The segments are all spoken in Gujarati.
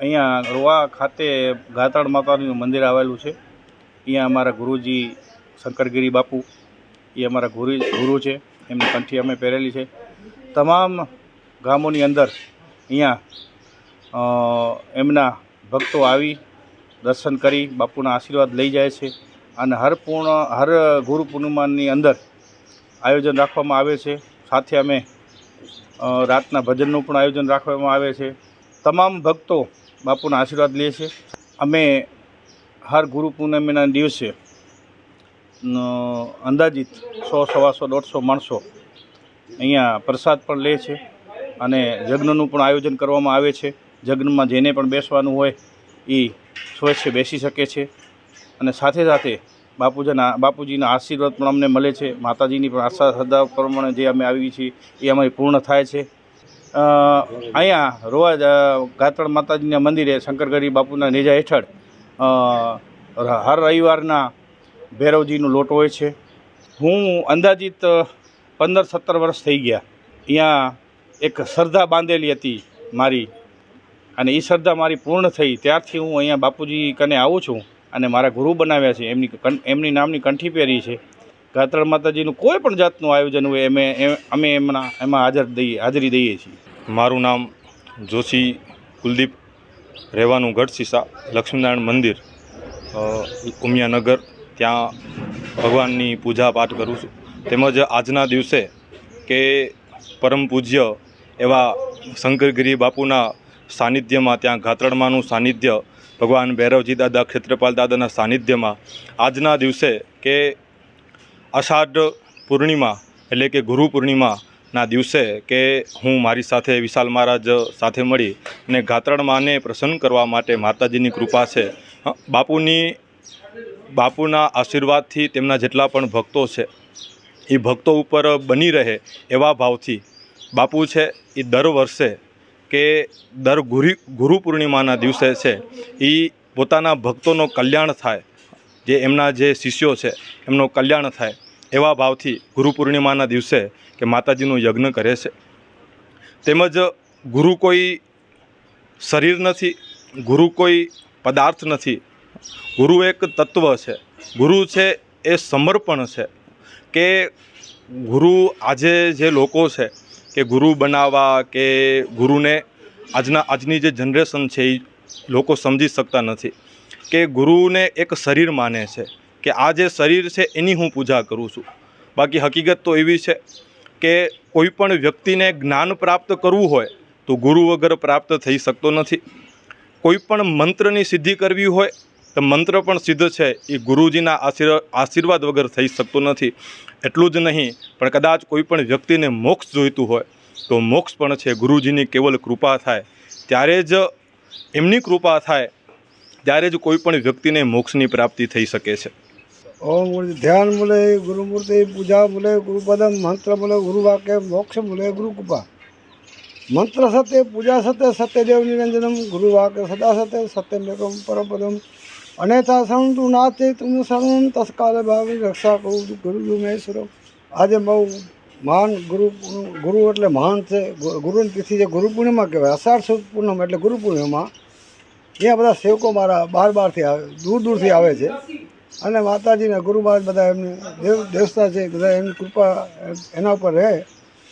અહીંયા રોવા ખાતે ગાતાળ માતાનું મંદિર આવેલું છે. અહીંયા અમારા ગુરુજી શંકરગીરી બાપુ, એ અમારા ગુરુ ગુરુ છે. એમની કંઠી અમે પહેરેલી છે. તમામ ગામોની અંદર અહીંયા એમના ભક્તો આવી દર્શન કરી, બાપુના આશીર્વાદ લઈ જાય છે અને હર પૂર્ણ, હર ગુરુ પૂર્ણિમાની અંદર આયોજન રાખવામાં આવે છે. સાથે અમે રાતના ભજનનું પણ આયોજન રાખવામાં આવે છે. તમામ ભક્તો બાપુના આશીર્વાદ લે છે. અમે હર ગુરુ પૂર્ણિમાના દિવસે અંદાજિત સો, સવાસો, દોઢસો માણસો અહીંયા પ્રસાદ પણ લે છે અને યજ્ઞનું પણ આયોજન કરવામાં આવે છે. યજ્ઞમાં જેને પણ બેસવાનું હોય એ સ્વચ્છ બેસી શકે છે અને સાથે સાથે બાપુજીના બાપુજીના આશીર્વાદ પણ અમને મળે છે. માતાજીની પણ આશા, શ્રદ્ધા પ્રમાણે જે અમે આવી છીએ એ અમારી પૂર્ણ થાય છે. અહીંયા રોજ ગાતળ માતાજીના મંદિરે શંકરગરી બાપુના નેજા હેઠળ હર રવિવારના ભૈરવજીનો લોટ હોય છે. હું અંદાજિત પંદર સત્તર વર્ષ થઈ ગયા. અહીંયા એક શ્રદ્ધા બાંધેલી હતી મારી અને એ શ્રદ્ધા મારી પૂર્ણ થઈ. ત્યારથી હું અહીંયા બાપુજી કને આવું છું અને મારા ગુરુ બનાવ્યા છે. એમની એમની નામની કંઠી પહેરી છે. ગાત્રળ માતાજીનું કોઈ પણ જાતનું આયોજન હોય અમે અમે એમના એમાં હાજર દઈએ હાજરી દઈએ છીએ. મારું નામ જોશી કુલદીપ રહેવાનું ગઢસીસા લક્ષ્મીનારાયણ મંદિર ઉમિયાનગર. ત્યાં ભગવાનની પૂજા પાઠ કરું છું. તેમજ આજના દિવસે કે પરમ પૂજ્ય એવા શંકરગીરી બાપુના સાનિધ્યમાં ત્યાં ગાત્રડમાનું સાનિધ્ય ભગવાન ભૈરવજી દાદા, ક્ષેત્રપાલ દાદાના સાનિધ્યમાં આજના દિવસે કે અષાઢ પૂર્ણિમા એટલે કે ગુરુ પૂર્ણિમાના દિવસે કે હું મારી સાથે વિશાલ મહારાજ સાથે મળી અને ગાત્રણ માને પ્રસન્ન કરવા માટે માતાજીની કૃપા છે. બાપુની, બાપુના આશીર્વાદથી તેમના જેટલા પણ ભક્તો છે, એ ભક્તો ઉપર બની રહે એવા ભાવથી બાપુ છે, એ દર વર્ષે કે દર ગુરુ ગુરુ પૂર્ણિમાના દિવસે છે એ પોતાના ભક્તોનો કલ્યાણ થાય. જે એમના જે શિષ્યો છે, એમનું કલ્યાણ થાય એવા ભાવથી ગુરુ પૂર્ણિમાના દિવસે કે માતાજીનું યજ્ઞ કરે છે. તેમજ ગુરુ કોઈ શરીર નથી, ગુરુ કોઈ પદાર્થ નથી. ગુરુ એક તત્વ છે. ગુરુ છે એ સમર્પણ છે કે ગુરુ આજે જે લોકો છે કે ગુરુ બનાવવા કે ગુરુને આજના આજની જે જનરેશન છે એ લોકો સમજી શકતા નથી. કે ગુરુને એક શરીર માને છે, કે આ જે શરીર છે એની હું પૂજા કરું છું. બાકી હકીકત તો એવી છે કે કોઈ પણ વ્યક્તિને જ્ઞાન પ્રાપ્ત કરવું હોય, તો ગુરુ વગર પ્રાપ્ત થઈ શકતો નથી. કોઈ પણ મંત્રની સિદ્ધિ કરવી હોય, તો મંત્ર પણ સિદ્ધ છે, એ ગુરુજીના આશીર્વાદ વગર થઈ શકતો નથી. એટલું જ નહીં, પણ કદાચ કોઈ પણ વ્યક્તિને મોક્ષ જોઈતું હોય, તો મોક્ષ પણ છે ગુરુજીની કેવલ કૃપા થાય. ત્યારે જ એમની કૃપા થાય ત્યારે જ કોઈ પણ વ્યક્તિને મોક્ષની પ્રાપ્તિ થઈ શકે છે. ઓમ ધ્યાન મળે ગુરુમૂર્તિ પૂજા મળે ગુરુપદમ મંત્ર મળે, ગુરુ વાક્ય, મોક્ષ મળે ગુરુકૃપા મંત્ર સત્ય, પૂજા સત્ય સત્યદેવ નિરંજનમ ગુરુ વાક્ય સદા સત્ય સત્યમેકમ પરપદમ અનેતા સંતુ નાતે તું સર્વમ તસ્કાલે ભાવે રક્ષા કરું ગુરુ મહેશ્વર. આજે બહુ મહાન ગુરુ ગુરુ એટલે મહાન છે. ગુરુની તિથિ જે ગુરુ પૂર્ણિમા કહેવાય, અષાઢ સુદ પૂર્ણિમા એટલે ગુરુ પૂર્ણિમા અહીંયા બધા સેવકો મારા બહાર બહારથી આવે, દૂર દૂરથી આવે છે. અને માતાજીના, ગુરુ મહારાજ બધા એમને, દેવ, દેવતા છે, બધા એમની કૃપા એના ઉપર રહે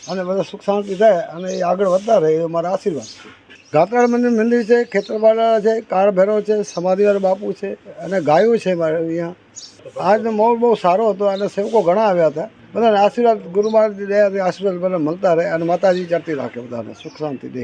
અને બધા સુખ શાંતિ થાય અને એ આગળ વધતા રહે, એ મારા આશીર્વાદ છે. મંદિર મંદિર છે, ખેતરવાડા છે કાળ ભૈરવ છે સમાધિવાર બાપુ છે અને ગાયો છે મારે અહીંયા. આજનો માહોલ બહુ સારો હતો અને સેવકો ઘણા આવ્યા હતા. બધાને આશીર્વાદ, ગુરુ મહારાજ દયાથી આશીર્વાદ બધા મળતા રહે અને માતાજી ચડતી રાખે બધાને, સુખ શાંતિ દે.